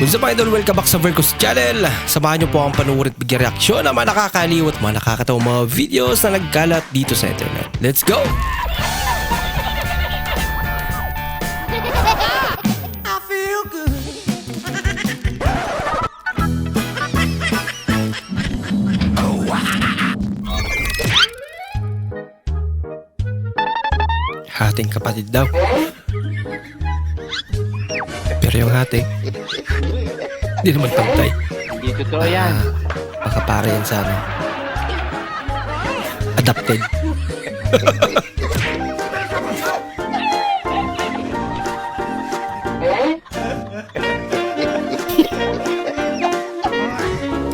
What's up idol? Welcome back sa Vercos Channel. Samahan niyo po ang panuwid at bigyan reaksyon ng mga nakakaliw at mga nakakatawang mga videos na nagkalat dito sa internet. Let's go! Hating kapatid daw. Pero yung hati, hindi naman pantay. Hindi totoo yan. Ah, baka pare yan sa ano. Adapted.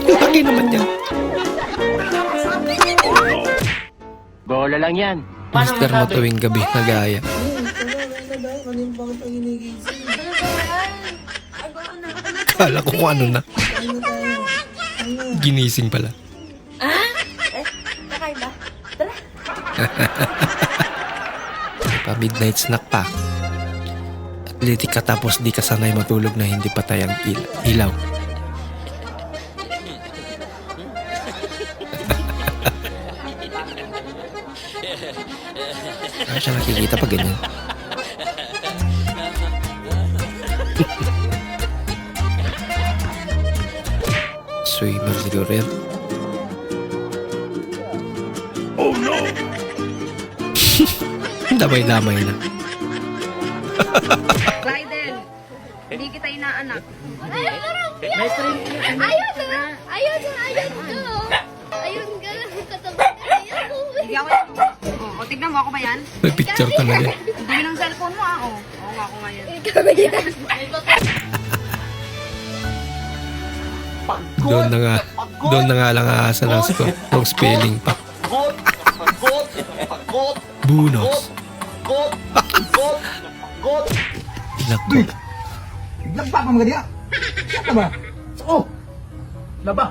Laki naman yan. Bola lang yan. Mister mo tuwing gabi nagaya. Kala ko kung ano na. Ginising pala. Kakaiba? Tara. Pa midnight snack pa. Athletic ka tapos di ka sanay matulog na hindi patay ang il- ilaw. Ano siya nakikita pag ganyan? Swimmer siguro yan. Damay-damay na. Clyden, hindi kita inaanak. Ayun! Ayun na! Ayun! Ayun katabi. Hindi ako oh, o, tignan mo ako ba yan? May picture talaga. Hindi ng cellphone mo ah. Oh. Oo nga ako nga yan. Doon na nga, doon na nga lang aasa ng score. Yung spelling pa. Bunos. Nako. Nagpapa mga diya. Siya ba? Oo. Laba.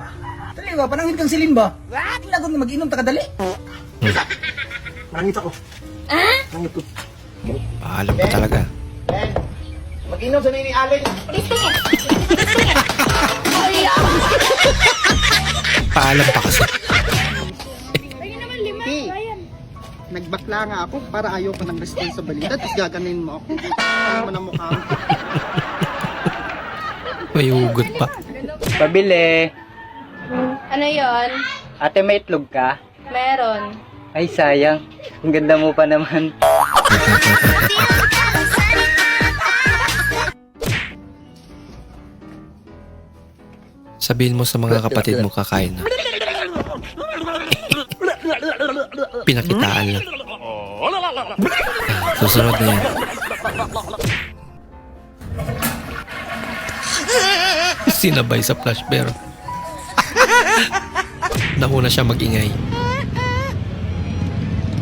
Dali ba? Panangin kang silin ba? Wag lagon na mag-inom ta kadali. Nangit ako. Ah? Nangit ko. Paalam pa talaga. Mag-inom sa nini Allen. Paalam pa kasi. Hey, nagbakla nga ako para ayaw ko ng responsibilidad tapos gaganin mo ako. Ano mo na mukha mo? May hugot pa. Pabili. Ano yon? Ate, may itlog ka? Meron. Ay, sayang. Ang ganda mo pa naman. Sabihin mo sa mga kapatid mo kakain na. Pinakitaan lang. Ah, Susunod na yan. Sinabay sa flash pero nauna siya magingay.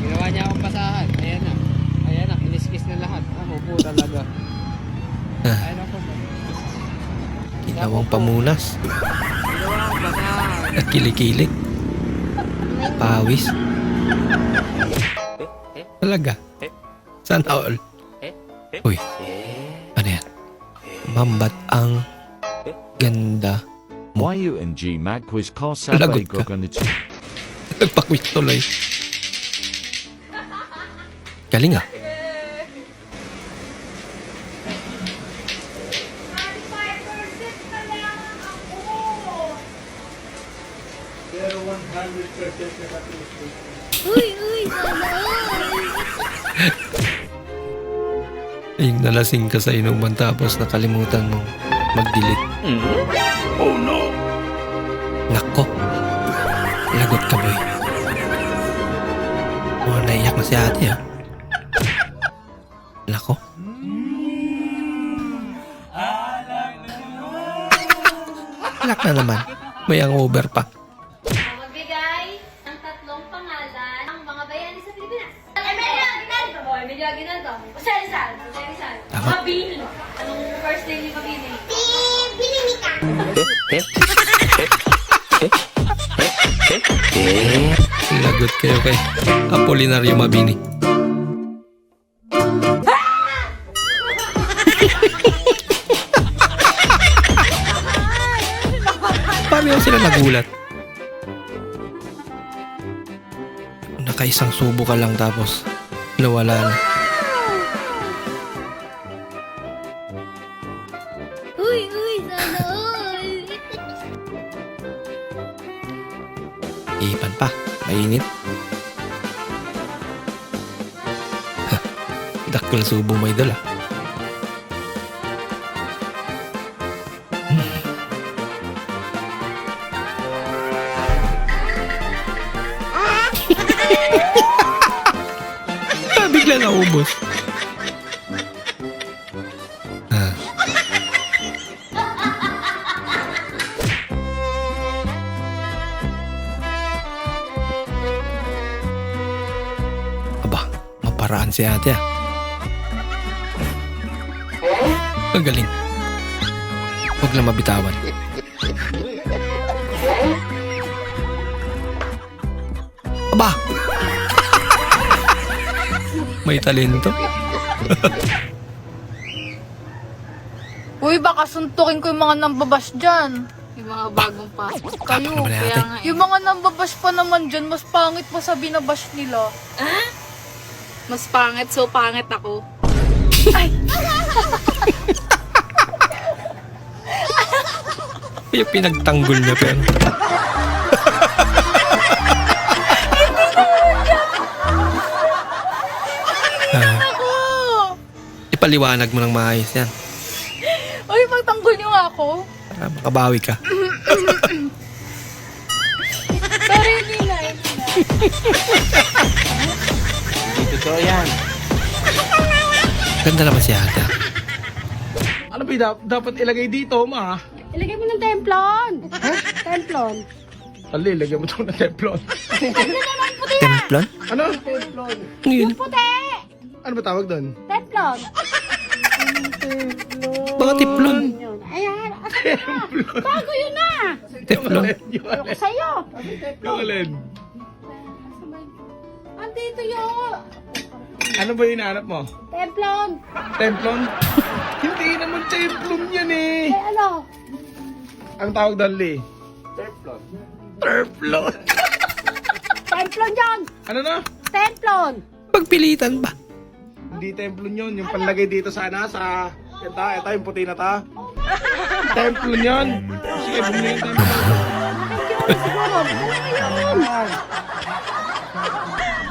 Ginawa niya akong pasahan. Ayan na. Ayan na. Kiniskis na lahat. Ako po talaga. Ah. Ginawang pamunas. At kilik-kilik. Pawis. Talaga. Sana all. Uy. Ano yan? Mambat ang ganda. YUNG Magquiz Lagot Kasabay ka. Nagpakwit tuloy. Galing ah. Uy, uy, sana Yung nalasing ka sa inuman tapos nakalimutan mong mag-delete. Oh no! Nako. Lagot ka boy. Oh, naiyak na si ate ah. Nako. Alak na naman. May hangover pa. Rizal. Jose Rizal. Mabini. Anong first name ni Mabini? Lagot kayo kay Apolinario Mabini. Pareho sila nagulat. Nakaisang subo ka lang tapos nawala na. Mainit. Dakil subo mo idol ah. Hmm. Bigla naubos. Si ate ah. Ang galing. Huwag lang mabitawan. Aba! May talento. Uy, baka suntukin ko yung mga nambabas dyan. Yung mga bagong pasok. Kayo, naman kaya natin. nga. Yung mga nambabas pa naman dyan, mas pangit pa sa binabash nila. Mas pangit, so pangit ako. Yung pinagtanggol niya pero. ah, ipaliwanag mo ng maayos yan. Uy, magtanggol niyo nga ako. Para makabawi ka. Sorry, hindi na. Totoo yan. Ganda naman si ah. Ano ba dap- dapat ilagay dito, ma? Ilagay mo ng templon. Templon. Tali, ilagay mo ito ng templon. Templon? Ano? Ano yun? Puti. Ano ba tawag doon? Templon. Baka tiplon. Yun. Ayan. Bago yun na. Teflon. Yung? Sa'yo. Yung alin? Andito yun. Ano ba yung hinahanap mo? Templon. Templon? Hindi naman templon yan eh. Eh ano? Ang tawag doon, Lee? Templon. Templon? Templon yun. Ano na? Templon. Pagpilitan ba? Hindi templon yun. Yung panlagay dito sana sa... Ito, ito yung puti na ta. templon yun. Sige, bumili yung templon. Siguro. Ano yun?